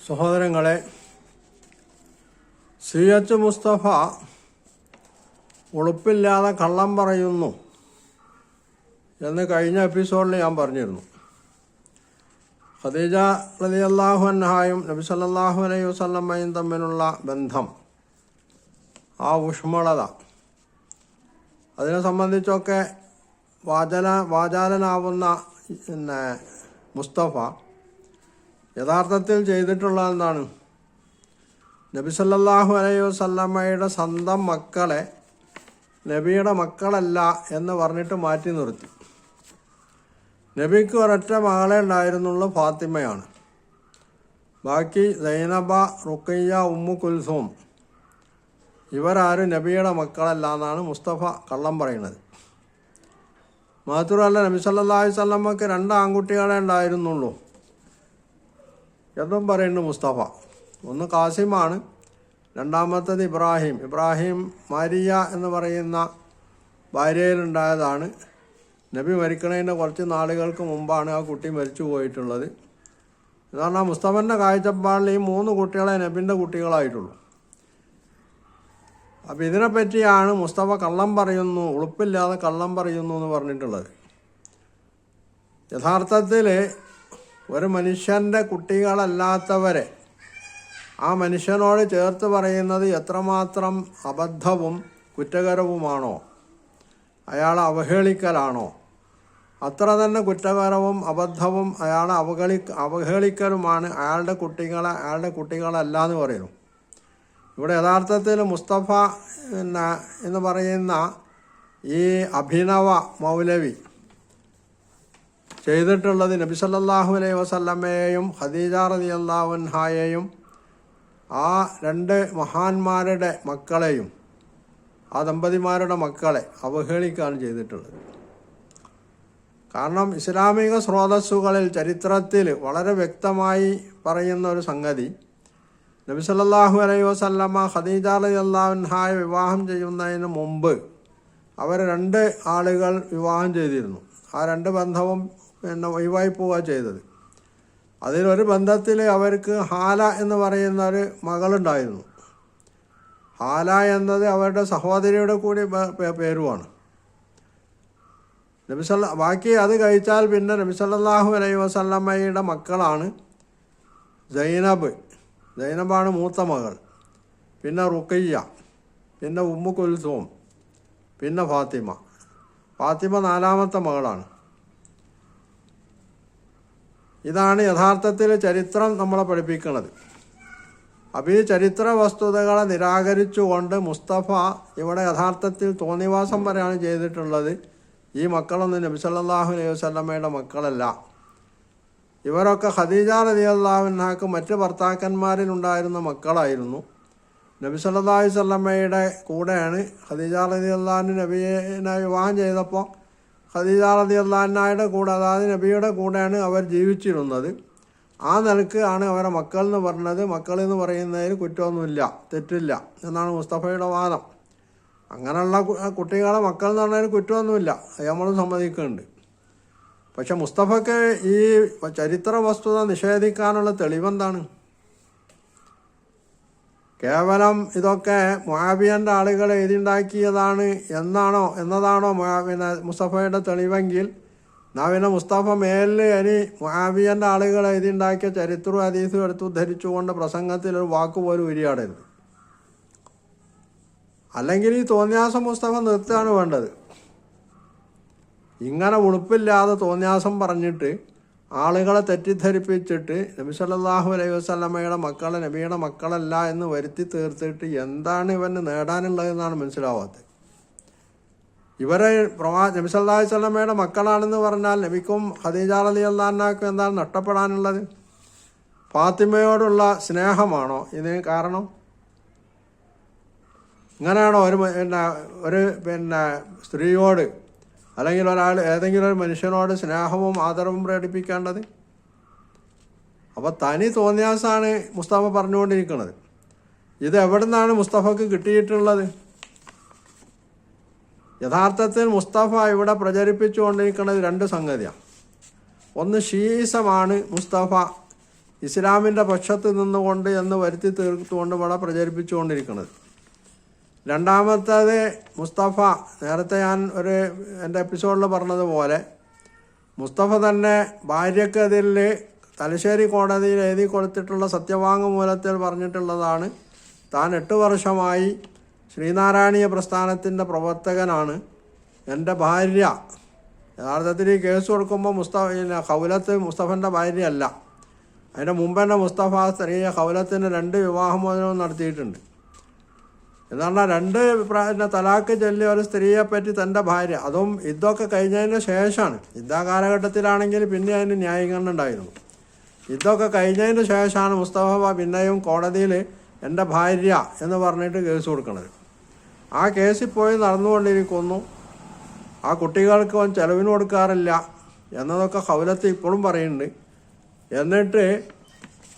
സഹോദരങ്ങളെ C H Mustafa ഉളുപ്പില്ലാതെ കള്ളം പറയുന്നു എന്ന് കഴിഞ്ഞ എപ്പിസോഡിൽ ഞാൻ പറഞ്ഞിരുന്നു. ഖദീജ റലി അള്ളാഹു അൻഹായും നബി സല്ലാഹു അലൈഹി വസ്ലമ്മയും തമ്മിലുള്ള ബന്ധം ആ ഊഷ്മളത അതിനെ സംബന്ധിച്ചൊക്കെ വാചന വാചാലനാവുന്ന പിന്നെ മുസ്തഫ യഥാർത്ഥത്തിൽ ചെയ്തിട്ടുള്ള എന്താണ് നബി സല്ലല്ലാഹു അലൈഹി വസല്ലമ്മയുടെ സ്വന്തം മക്കളെ നബിയുടെ മക്കളല്ല എന്ന് പറഞ്ഞിട്ട് മാറ്റി നിർത്തി. നബിക്ക് ഒരൊറ്റ മകളെ ഉണ്ടായിരുന്നുള്ളൂ ഫാത്തിമയാണ്. ബാക്കി സൈനബ റുക്കയ്യ ഉമ്മു കുൽസൂം ഇവരാരും നബിയുടെ മക്കളല്ല എന്നാണ് മുസ്തഫ കള്ളം പറയുന്നത്. മാത്രമല്ല നബി സല്ലല്ലാഹു അലൈഹി വസല്ലമക്ക് രണ്ട് ആൺകുട്ടികളെ ഉണ്ടായിരുന്നുള്ളൂ. എന്നും പറയുന്നു മുസ്തഫ. ഒന്ന് കാസിമാണ് രണ്ടാമത്തത് ഇബ്രാഹിം. ഇബ്രാഹിം മരിയ എന്ന് പറയുന്ന ഭാര്യയിലുണ്ടായതാണ്. നബി മരിക്കണതിന്റെ കുറച്ച് നാളുകൾക്ക് മുമ്പാണ് ആ കുട്ടി മരിച്ചു പോയിട്ടുള്ളത്. എന്ന് പറഞ്ഞാൽ മുസ്തഫന്റെ കാഴ്ചപ്പാടിൽ ഈ മൂന്ന് കുട്ടികളെ നബിന്റെ കുട്ടികളായിട്ടുള്ളൂ. അപ്പം ഇതിനെപ്പറ്റിയാണ് മുസ്തഫ കള്ളം പറയുന്നു ഉളുപ്പില്ലാതെ കള്ളം പറയുന്നു എന്ന് പറഞ്ഞിട്ടുള്ളത്. യഥാർത്ഥത്തിൽ ഒരു മനുഷ്യന്റെ കുട്ടികളല്ലാത്തവരെ ആ മനുഷ്യനോട് ചേർത്ത് പറയുന്നത് എത്രമാത്രം അബദ്ധവും കുറ്റകരവുമാണോ? അയാളെ അവഹേളിക്കലാണോ? അത്ര തന്നെ കുറ്റകരവും അബദ്ധവും അയാളെ അവഹേളി അവഹേളിക്കലുമാണ് അയാളുടെ കുട്ടികളെ അയാളുടെ കുട്ടികളല്ല എന്ന് പറയുന്നു. ഇവിടെ യഥാർത്ഥത്തിൽ മുസ്തഫ എന്ന് പറയുന്ന ഈ അഭിനവ മൗലവി ചെയ്തിട്ടുള്ളത് നബി സല്ലാഹു അലൈഹി വസല്ലമ്മയെയും ഖദീജ റതി അള്ളാഹുൻഹായെയും ആ രണ്ട് മഹാന്മാരുടെ മക്കളെയും ആ ദമ്പതിമാരുടെ മക്കളെ അവഹേളിക്കുകയാണ് ചെയ്തിട്ടുള്ളത്. കാരണം ഇസ്ലാമിക സ്രോതസ്സുകളിൽ ചരിത്രത്തിൽ വളരെ വ്യക്തമായി പറയുന്ന ഒരു സംഗതി നബി സല്ലാഹു അലൈഹി വസല്ലമ ഖദീജ റളിയല്ലാഹു അള്ളാഹുൻഹായ വിവാഹം ചെയ്യുന്നതിന് മുമ്പ് അവർ രണ്ട് ആളുകൾ വിവാഹം ചെയ്തിരുന്നു. ആ രണ്ട് ബന്ധവും പിന്നെ ഒഴിവായി പോവുക ചെയ്തത്. അതിലൊരു ബന്ധത്തിൽ അവർക്ക് ഹാല എന്ന് പറയുന്ന ഒരു മകളുണ്ടായിരുന്നു. ഹാല എന്നത് അവരുടെ സഹോദരിയുടെ കൂടി പേരുമാണ് നബിസല്ല ബാക്കി അത് കഴിച്ചാൽ പിന്നെ നബിസല്ലാഹു അലൈ വസല്ലമ്മയുടെ മക്കളാണ് ജൈനബ് ജൈനബാണ് മൂത്ത മകൾ. പിന്നെ റുക്കയ്യ പിന്നെ ഉമ്മു കുൽസോം. പിന്നെ ഫാത്തിമ. ഫാത്തിമ നാലാമത്തെ മകളാണ്. ഇതാണ് യഥാർത്ഥത്തിൽ ചരിത്രം നമ്മളെ പഠിപ്പിക്കുന്നത് അപ്പോൾ ഈ ചരിത്ര വസ്തുതകളെ നിരാകരിച്ചുകൊണ്ട് മുസ്തഫ ഇവിടെ യഥാർത്ഥത്തിൽ തോന്നിവാസം വരെയാണ് ചെയ്തിട്ടുള്ളത്. ഈ മക്കളൊന്നും നബി സല്ലല്ലാഹു അലൈഹി വസ്ലമ്മയുടെ മക്കളല്ല. ഇവരൊക്കെ ഖദീജ അള്ളാഹുനാക്ക് മറ്റ് ഭർത്താക്കന്മാരിൽ ഉണ്ടായിരുന്ന മക്കളായിരുന്നു. നബി സല്ലല്ലാഹു അലൈഹി വസല്ലമയുടെ കൂടെയാണ് ഖദീജ റളിയല്ലാഹു നബിയെ വിവാഹം ചെയ്തപ്പോൾ ഖദീജ റളിയല്ലാഹുവിന്റെ കൂടെ അതായത് നബിയുടെ കൂടെയാണ് അവർ ജീവിച്ചിരുന്നത്. ആ നിലയ്ക്ക് ആണ് അവരെ മക്കൾ എന്ന് പറഞ്ഞത്. മക്കൾ എന്ന് പറയുന്നതിൽ കുറ്റമൊന്നുമില്ല തെറ്റില്ല എന്നാണ് മുസ്തഫയുടെ വാദം. അങ്ങനെയുള്ള കുട്ടികളെ മക്കൾ എന്ന് പറഞ്ഞതിൽ കുറ്റമൊന്നുമില്ല അത് നമ്മൾ സമ്മതിക്കുന്നുണ്ട്. പക്ഷെ മുസ്തഫക്ക് ഈ ചരിത്ര വസ്തുത നിഷേധിക്കാനുള്ള തെളിവെന്താണ്? കേവലം ഇതൊക്കെ മുഹാബിയന്റെ ആളുകൾ എഴുതിണ്ടാക്കിയതാണ് എന്നാണോ എന്നതാണോ മുഹാബിന മുസ്തഫയുടെ തെളിവെങ്കിൽ? നാവിനെ മുസ്തഫ മേലിൽ ഇനി മുഹാബിയന്റെ ആളുകൾ എഴുതിണ്ടാക്കിയ ചരിത്രവും അതീസും എടുത്ത് ഉദ്ധരിച്ചുകൊണ്ട് പ്രസംഗത്തിൽ ഒരു വാക്ക് പോലും ഉരിയാടരുത്. അല്ലെങ്കിൽ ഈ തോന്നിയാസം മുസ്തഫ നിർത്തുകയാണ് വേണ്ടത്. ഇങ്ങനെ ഉളുപ്പില്ലാതെ തോന്നിയാസം പറഞ്ഞിട്ട് ആളുകളെ തെറ്റിദ്ധരിപ്പിച്ചിട്ട് നബി സല്ലല്ലാഹു അലൈഹി വസല്ലമയുടെ മക്കളെ നബിയുടെ മക്കളല്ല എന്ന് വരുത്തി തീർത്തിട്ട് എന്താണ് ഇവന് നേടാനുള്ളതെന്നാണ് മനസ്സിലാവാത്തത്. ഇവരെ പ്രവാ നബി സല്ലല്ലാഹു അലൈഹി വസല്ലമയുടെ മക്കളാണെന്ന് പറഞ്ഞാൽ നബിക്കും ഖദീജ അലി അള്ളാഹാക്കും എന്താണ് നഷ്ടപ്പെടാനുള്ളത്? ഫാത്തിമയോടുള്ള സ്നേഹമാണോ ഇതിന് കാരണം? ഇങ്ങനെയാണോ ഒരു പിന്നെ ഒരു പിന്നെ സ്ത്രീയോട് അല്ലെങ്കിൽ ഒരാൾ ഏതെങ്കിലും ഒരു മനുഷ്യനോട് സ്നേഹവും ആദരവും പ്രകടിപ്പിക്കേണ്ടത്? അപ്പോൾ തനി തോന്നിയാസാണ് മുസ്തഫ പറഞ്ഞുകൊണ്ടിരിക്കുന്നത്. ഇത് എവിടെ നിന്നാണ് മുസ്തഫക്ക് കിട്ടിയിട്ടുള്ളത്? യഥാർത്ഥത്തിൽ മുസ്തഫ ഇവിടെ പ്രചരിപ്പിച്ചുകൊണ്ടിരിക്കുന്നത് രണ്ട് സംഗതിയാണ് ഒന്ന് ഷീസമാണ് മുസ്തഫ ഇസ്ലാമിന്റെ പക്ഷത്ത് നിന്നുകൊണ്ട് എന്ന് വരുത്തി തീർത്തുകൊണ്ട് ഇവിടെ പ്രചരിപ്പിച്ചുകൊണ്ടിരിക്കുന്നത്. രണ്ടാമത്തേത് മുസ്തഫ. നേരത്തെ ഞാൻ ഒരു എന്റെ എപ്പിസോഡിൽ പറഞ്ഞതുപോലെ മുസ്തഫ തന്നെ ഭാര്യക്കെതിരിൽ തലശ്ശേരി കോടതിയിൽ എഴുതി കൊടുത്തിട്ടുള്ള സത്യവാങ്മൂലത്തിൽ പറഞ്ഞിട്ടുള്ളതാണ്. താൻ എട്ട് വർഷമായി ശ്രീനാരായണീയ പ്രസ്ഥാനത്തിന്റെ പ്രവർത്തകനാണ്. എന്റെ ഭാര്യ യഥാർത്ഥത്തിൽ ഈ കേസ് കൊടുക്കുമ്പോൾ മുസ്തഫ കൗലത്ത് മുസ്തഫന്റെ ഭാര്യയല്ല. അതിന്റെ മുമ്പ് തന്നെ മുസ്തഫ സ്ത്രീയെ കൗലത്തിന്റെ രണ്ട് വിവാഹമോചനവും നടത്തിയിട്ടുണ്ട്. എന്നാൽ രണ്ട് പ്ര- പിന്നെ തലാക്ക് ചൊല്ലിയ ഒരു സ്ത്രീയെ പറ്റി തന്റെ ഭാര്യ. അതും ഇതൊക്കെ കഴിഞ്ഞതിന് ശേഷമാണ്. യുദ്ധ കാലഘട്ടത്തിലാണെങ്കിൽ പിന്നെ അതിന് ന്യായീകരണം ഉണ്ടായിരുന്നു. ഇതൊക്കെ കഴിഞ്ഞതിന് ശേഷമാണ് മുസ്തഫ പിന്നെയും കോടതിയിൽ എന്റെ ഭാര്യ എന്ന് പറഞ്ഞിട്ട് കേസ് കൊടുക്കുന്നത് ആ കേസിൽ പോയി നടന്നുകൊണ്ടിരിക്കുന്നു. ആ കുട്ടികൾക്ക് അവൻ ചെലവിന് കൊടുക്കാറില്ല. എന്നതൊക്കെ ഹൗലത്ത് ഇപ്പോഴും പറയുന്നുണ്ട്. എന്നിട്ട്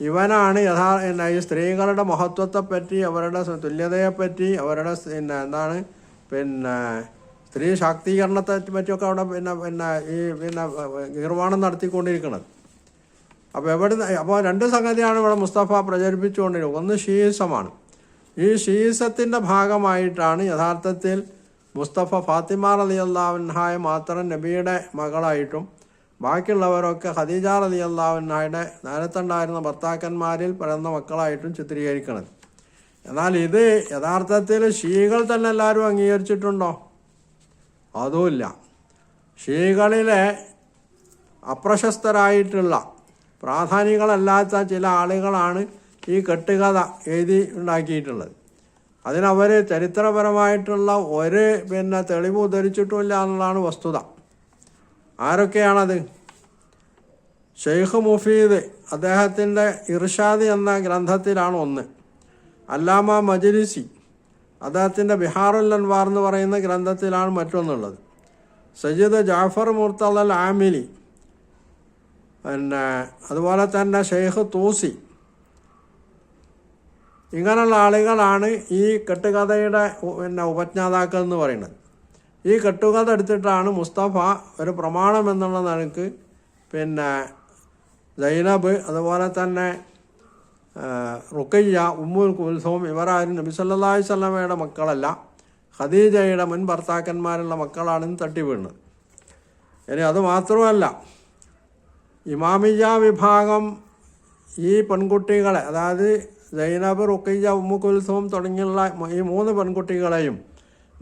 ഇവനാണ് യഥാ ഈ സ്ത്രീകളുടെ മഹത്വത്തെപ്പറ്റി അവരുടെ തുല്യതയെപ്പറ്റി അവരുടെ പിന്നെ എന്താണ് പിന്നെ സ്ത്രീ ശാക്തീകരണത്തെ പറ്റിയൊക്കെ അവിടെ പിന്നെ പിന്നെ ഈ പിന്നെ നിർവാണം നടത്തിക്കൊണ്ടിരിക്കുന്നത് അപ്പോൾ എവിടെ അപ്പോൾ രണ്ട് സംഗതിയാണ് ഇവിടെ മുസ്തഫ പ്രചരിപ്പിച്ചുകൊണ്ടിരിക്കുന്നത്. ഒന്ന് ഷീസമാണ് ഈ ഷീസത്തിന്റെ ഭാഗമായിട്ടാണ് യഥാർത്ഥത്തിൽ മുസ്തഫ ഫാത്തിമ അലി അള്ളാഹുൻഹായ മാത്രം നബിയുടെ മകളായിട്ടും ബാക്കിയുള്ളവരൊക്കെ ഖദീജ റലി അള്ളാഹുനായുടെ നേരത്തുണ്ടായിരുന്ന ഭർത്താക്കന്മാരിൽ പിറന്ന മക്കളായിട്ടും ചിത്രീകരിക്കണത് എന്നാൽ ഇത് യഥാർത്ഥത്തിൽ ഷീകൾ തന്നെ എല്ലാവരും അംഗീകരിച്ചിട്ടുണ്ടോ? അതുമില്ല. ഷീകളിലെ അപ്രശസ്തരായിട്ടുള്ള പ്രാധാന്യങ്ങളല്ലാത്ത ചില ആളുകളാണ് ഈ കെട്ടുകഥ എഴുതി ഉണ്ടാക്കിയിട്ടുള്ളത്. അതിനവർ ചരിത്രപരമായിട്ടുള്ള ഒരു പിന്നെ തെളിവ് ഉദ്ധരിച്ചിട്ടുമില്ല എന്നുള്ളതാണ് വസ്തുത. ആരൊക്കെയാണത്? ഷെയ്ഖ് മുഫീദ് അദ്ദേഹത്തിന്റെ ഇർഷാദ് എന്ന ഗ്രന്ഥത്തിലാണ് ഒന്ന്. അല്ലാമ മജലിസി അദ്ദേഹത്തിന്റെ ബിഹാറുൽ അൻവാർ എന്ന് പറയുന്ന ഗ്രന്ഥത്തിലാണ് മറ്റൊന്നുള്ളത്. സയ്യിദ് ജാഫർ മുർത്തൽ ആമിലി പിന്നെ അതുപോലെ തന്നെ ഷെയ്ഖ് തൂസി. ഇങ്ങനെയുള്ള ആളുകളാണ് ഈ കെട്ടുകഥയുടെ പിന്നെ ഉപജ്ഞാതാക്കൾ എന്ന് പറയുന്നത്. ഈ കെട്ടുകഥ എടുത്തിട്ടാണ് മുസ്തഫ ഒരു പ്രമാണം എന്നുള്ള നിലയ്ക്ക് പിന്നെ ജൈനബ് അതുപോലെ തന്നെ റുക്കയ്യ ഉമ്മുൽ കുൽസോം ഇവരാരും നബി സ്വലമയുടെ മക്കളല്ല. ഖദീജയുടെ മുൻ ഭർത്താക്കന്മാരുള്ള മക്കളാണെന്ന് തട്ടി വീണത് ഇനി അത് മാത്രമല്ല ഇമാമിയ വിഭാഗം ഈ പെൺകുട്ടികളെ അതായത് ജൈനബ് റുക്കയ്യ ഉമ്മു കുൽസോം തുടങ്ങിയുള്ള ഈ മൂന്ന് പെൺകുട്ടികളെയും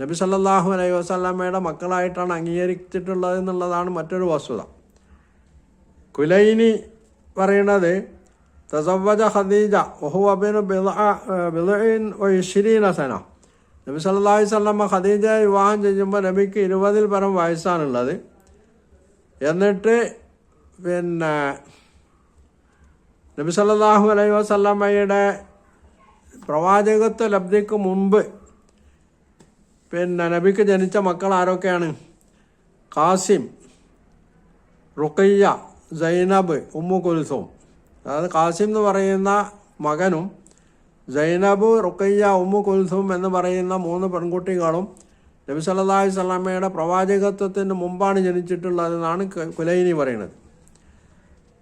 നബി സല്ലാഹു അലൈഹി വസ്ലാമയുടെ മക്കളായിട്ടാണ് അംഗീകരിച്ചിട്ടുള്ളത് എന്നുള്ളതാണ് മറ്റൊരു വസ്തുത. കുലൈനി പറയുന്നത് തസവജ ഖദീജ ബിദ്ഇൻ വഇശ്രീന സന. നബി സല്ലല്ലാഹു വസല്ലമ ഖദീജയെ വിവാഹം ചെയ്യുമ്പോൾ നബിക്ക് ഇരുപതിൽ പരം വയസ്സാണുള്ളത്. എന്നിട്ട് പിന്നെ നബി സല്ലല്ലാഹു അലൈഹി വസല്ലമയുടെ പ്രവാചകത്വ ലബ്ധിക്ക് മുമ്പ് പിന്നെ നബിക്ക് ജനിച്ച മക്കൾ ആരൊക്കെയാണ്? കാസിം റുക്കയ്യ സൈനബ് ഉമ്മു കുൽസും. അതായത് കാസിം എന്ന് പറയുന്ന മകനും സൈനബ് റുക്കയ്യ ഉമ്മു കുൽസും എന്ന് പറയുന്ന മൂന്ന് പെൺകുട്ടികളും നബി സല്ലല്ലാഹു സ്വലാമയുടെ പ്രവാചകത്വത്തിന് മുമ്പാണ് ജനിച്ചിട്ടുള്ളതെന്നാണ് കുലൈനി പറയുന്നത്.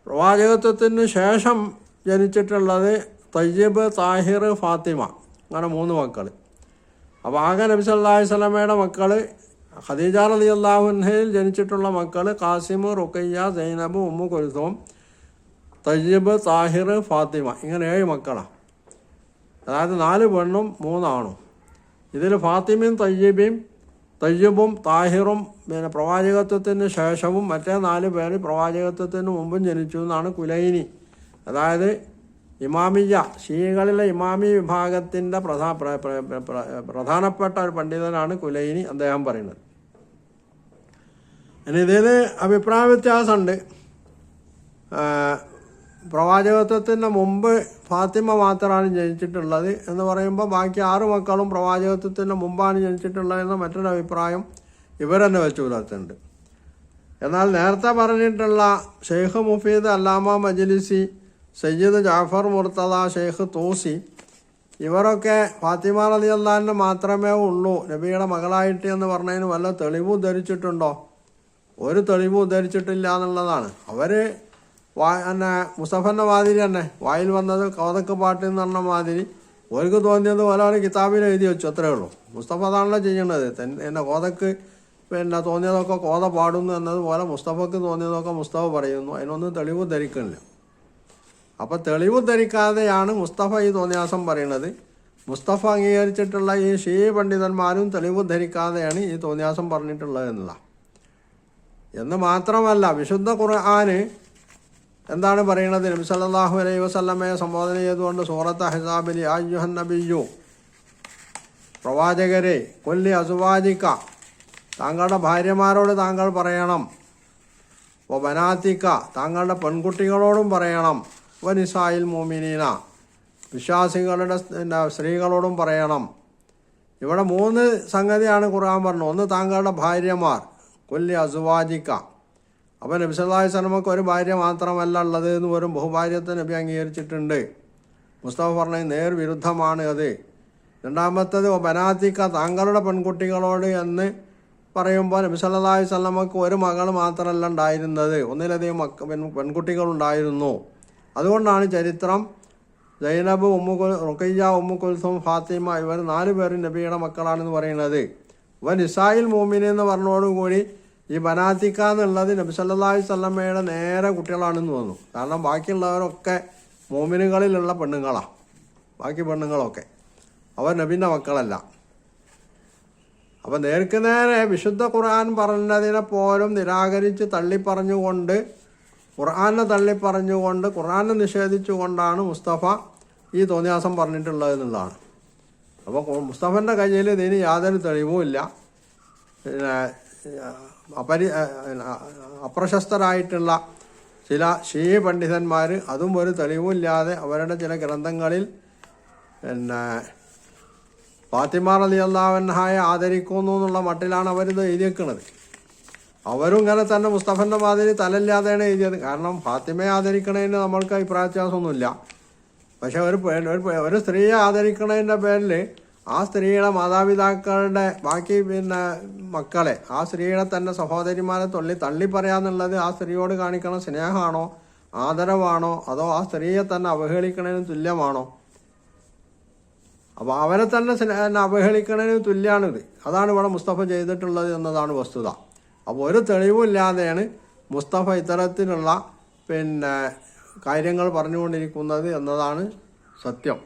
പ്രവാചകത്വത്തിന് ശേഷം ജനിച്ചിട്ടുള്ളത് തയ്യബ് താഹിർ ഫാത്തിമ. അങ്ങനെ മൂന്ന് മക്കൾ അപ്പോൾ ആകെ നബി സല്ലല്ലാഹു അലൈഹി വസല്ലമയുടെ മക്കൾ ഖദീജ അലി അള്ളാഹുൻഹയിൽ ജനിച്ചിട്ടുള്ള മക്കൾ കാസിം റുക്കയ്യ സൈനബ് ഉമ്മു കുൽസോം തയ്യബ് താഹിർ ഫാത്തിമ ഇങ്ങനെ ഏഴ് മക്കളാണ് അതായത് നാല് പെണ്ണും മൂന്നാണും ഇതിൽ ഫാത്തിമയും തയ്യബയും തയ്യബും താഹിറും പിന്നെ പ്രവാചകത്വത്തിന് ശേഷവും മറ്റേ നാല് പേര് പ്രവാചകത്വത്തിന് മുമ്പും ജനിച്ചു എന്നാണ് കുലൈനി. അതായത് ഇമാമിയ ഷീകളിലെ ഇമാമി വിഭാഗത്തിന്റെ പ്രധാ പ്ര- പ്ര- പ്ര- പ്ര- പ്രധാനപ്പെട്ട ഒരു പണ്ഡിതനാണ് കുലൈനി അദ്ദേഹം പറയുന്നത്. ഇനി ഇതിൽ അഭിപ്രായ വ്യത്യാസമുണ്ട്. പ്രവാചകത്വത്തിന് മുമ്പ് ഫാത്തിമ മാത്രമാണ് ജനിച്ചിട്ടുള്ളത് എന്ന് പറയുമ്പോൾ ബാക്കി ആറ് മക്കളും പ്രവാചകത്വത്തിന് മുമ്പാണ് ജനിച്ചിട്ടുള്ളതെന്ന മറ്റൊരു അഭിപ്രായം ഇവർ തന്നെ വെച്ച് പുലർത്തുന്നുണ്ട്. എന്നാൽ നേരത്തെ പറഞ്ഞിട്ടുള്ള ഷെയ്ഖ് മുഫീദ് അല്ലാമ മജ്ലിസി സയ്യിദ് ജാഫർ മുർത്തദ ഷെയ്ഖ് തൂസി. ഇവരൊക്കെ ഫാത്തിമ അലി അള്ളാഹിന് മാത്രമേ ഉള്ളൂ. നബിയുടെ മകളായിട്ട് എന്ന് പറഞ്ഞതിന് വല്ല തെളിവും ഉദ്ധരിച്ചിട്ടുണ്ടോ? ഒരു തെളിവും ഉദ്ധരിച്ചിട്ടില്ല എന്നുള്ളതാണ്. അവർ എന്നെ മുസഫറിന്റെ മാതിരി തന്നെ വായിൽ വന്നത് കോതക്ക് പാട്ട് എന്ന് പറഞ്ഞ മാതിരി ഓർക്ക് തോന്നിയത് പോലെ അവർ കിതാബിൽ എഴുതി വെച്ചു അത്രേ ഉള്ളൂ. മുസ്തഫ അതാണല്ലോ ചെയ്യേണ്ടത് എന്നെ കോതക്ക് പിന്നെ തോന്നിയതൊക്കെ കോത പാടുന്നു എന്നതുപോലെ മുസ്തഫക്ക് തോന്നിയതൊക്കെ മുസ്തഫ പറയുന്നു. അതിനൊന്നും തെളിവ് ധരിക്കണില്ല അപ്പം തെളിവ് ധരിക്കാതെയാണ് മുസ്തഫ ഈ തോന്നിയാസം പറയുന്നത്. മുസ്തഫ അംഗീകരിച്ചിട്ടുള്ള ഈ ഷീ പണ്ഡിതന്മാരും തെളിവ് ധരിക്കാതെയാണ് ഈ തോന്നിയാസം പറഞ്ഞിട്ടുള്ളത് എന്നതാണ് എന്ന് മാത്രമല്ല വിശുദ്ധ ഖുർആന് എന്താണ് പറയുന്നത്? നബി സല്ലല്ലാഹു അലൈഹി വസല്ലമയെ സംബോധന ചെയ്തുകൊണ്ട് സൂറത്ത് ഹിസാബിൽ ആയുഹൻ നബിയു പ്രവാചകരെ കൊല്ലി അസുവാജിക്ക താങ്കളുടെ ഭാര്യമാരോട് താങ്കൾ പറയണം. ഓ ബനാത്തിക്ക താങ്കളുടെ പെൺകുട്ടികളോടും പറയണം. വ നിസായിൽ മോമിനീന. വിശ്വാസികളുടെ പിന്നെ സ്ത്രീകളോടും പറയണം. ഇവിടെ മൂന്ന് സംഗതിയാണ് ഖുർആൻ പറഞ്ഞത്. ഒന്ന് താങ്കളുടെ ഭാര്യമാർ കൊല്ലി അസുവാജിക്ക. അപ്പോൾ നബി സ്വലമക്ക് ഒരു ഭാര്യ മാത്രമല്ല ഉള്ളത് എന്ന് വരും ബഹുഭാര്യത്തെ നബി അംഗീകരിച്ചിട്ടുണ്ട്. മുസ്തഫ പറഞ്ഞ നേർ വിരുദ്ധമാണ് അത്. രണ്ടാമത്തത് ബനാത്തിക്ക താങ്കളുടെ പെൺകുട്ടികളോട് എന്ന് പറയുമ്പോൾ നബി സ്വലമക്ക് ഒരു മകൾ മാത്രമല്ല ഉണ്ടായിരുന്നത്. ഒന്നിലധികം മക്ക പെൺ പെൺകുട്ടികളുണ്ടായിരുന്നു. അതുകൊണ്ടാണ് ചരിത്രം സൈനബ് ഉമ്മുകുൽ റുഖയ്യ ഉമ്മുകുൽസും ഫാത്തിമ ഇവർ നാല് പേരും നബിയുടെ മക്കളാണെന്ന് പറയുന്നത്. ഇവൻ ഇസായിൽ മോമിൻ എന്ന് പറഞ്ഞോടുകൂടി ഈ ബനാത്തിക്ക എന്നുള്ളത് അലൈഹി വസല്ലമയുടെ നേരെ കുട്ടികളാണെന്ന് തോന്നുന്നു. കാരണം ബാക്കിയുള്ളവരൊക്കെ മോമിനുകളിലുള്ള പെണ്ണുങ്ങളാണ് ബാക്കി പെണ്ണുങ്ങളൊക്കെ. അവർ നബിന്റെ മക്കളല്ല. അപ്പം നേർക്ക് നേരെ വിശുദ്ധ ഖുർആൻ പറഞ്ഞതിനെ പോലും നിരാകരിച്ച് തള്ളിപ്പറഞ്ഞുകൊണ്ട് ഖുർആനെ തള്ളിപ്പറഞ്ഞുകൊണ്ട് ഖുർആാനെ നിഷേധിച്ചുകൊണ്ടാണ് മുസ്തഫ ഈ തോന്നിയാസം പറഞ്ഞിട്ടുള്ളത് എന്നുള്ളതാണ്. അപ്പോൾ മുസ്തഫന്റെ കയ്യിൽ ഇതിന് യാതൊരു തെളിവുമില്ല അപരി അപ്രശസ്തരായിട്ടുള്ള ചില ഷീ പണ്ഡിതന്മാർ അതും ഒരു തെളിവുമില്ലാതെ അവരുടെ ചില ഗ്രന്ഥങ്ങളിൽ പിന്നെ ഫാത്തിമ റലി അള്ളാഹൻഹായെ ആദരിക്കുന്നു എന്നുള്ള മട്ടിലാണ് അവരിത് എഴുതിയേക്കുന്നത് അവരും ഇങ്ങനെ തന്നെ മുസ്തഫന്റെ മാതിരി തലല്ലാതെയാണ് എഴുതിയത്. കാരണം ഫാത്തിമയെ ആദരിക്കണതിന് നമ്മൾക്ക് അഭിപ്രായ വ്യത്യാസമൊന്നുമില്ല. പക്ഷെ ഒരു ഒരു സ്ത്രീയെ ആദരിക്കണതിന്റെ പേരിൽ ആ സ്ത്രീയുടെ മാതാപിതാക്കളുടെ ബാക്കി പിന്നെ മക്കളെ ആ സ്ത്രീയുടെ തന്നെ സഹോദരിമാരെ തള്ളി തള്ളി പറയാന്നുള്ളത് ആ സ്ത്രീയോട് കാണിക്കണ സ്നേഹമാണോ ആദരവാണോ അതോ ആ സ്ത്രീയെ തന്നെ അവഹേളിക്കണതിന് തുല്യമാണോ? അപ്പോൾ അവരെ തന്നെ അവഹേളിക്കണതിന് തുല്യമാണിത് അതാണ് ഇവിടെ മുസ്തഫ ചെയ്തിട്ടുള്ളത് എന്നതാണ് വസ്തുത. അപ്പോൾ ഒരു തെളിവുമില്ലാതെയാണ് മുസ്തഫ ഇത്തരത്തിലുള്ള പിന്നെ കാര്യങ്ങൾ പറഞ്ഞുകൊണ്ടിരിക്കുന്നത് എന്നതാണ് സത്യം.